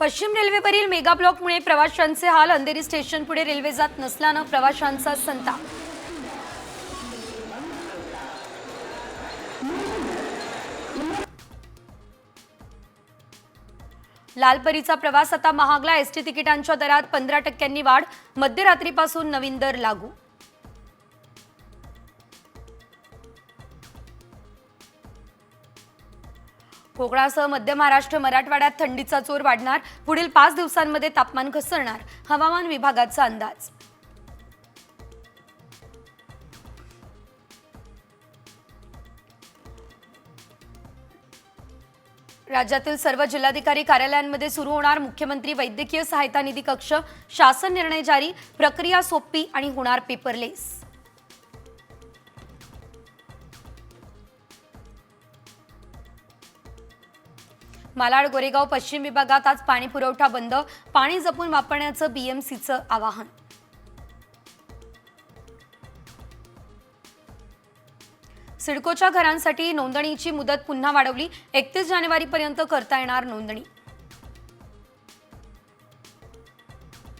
पश्चिम रेल्वेवरील मेगा ब्लॉकमुळे प्रवाशांचे हाल अंधेरी स्टेशन पुढे रेल्वे जात नसल्यानं प्रवाशांचा संताप. लालपरीचा प्रवास आता महागला. एसटी तिकिटांच्या दरात पंधरा टक्क्यांनी वाढ. मध्यरात्रीपासून नवीन दर लागू. कोकणासह मध्य महाराष्ट्र मराठवाड्यात थंडीचा जोर वाढणार. पुढील पाच दिवसांमध्ये तापमान घसरणार. हवामान विभागाचा अंदाज. राज्यातील सर्व जिल्हाधिकारी कार्यालयांमध्ये सुरू होणार मुख्यमंत्री वैद्यकीय सहायता निधी कक्ष. शासन निर्णय जारी. प्रक्रिया सोपी आणि होणार पेपरलेस. मालाड गोरेगाव पश्चिम विभागात आज पाणी पुरवठा बंद पाणी जपून वापरण्याचं बीएमसीचं आवाहन. सिडकोच्या घरांसाठी नोंदणीची मुदत पुन्हा वाढवली एकतीस जानेवारीपर्यंत करता येणार नोंदणी.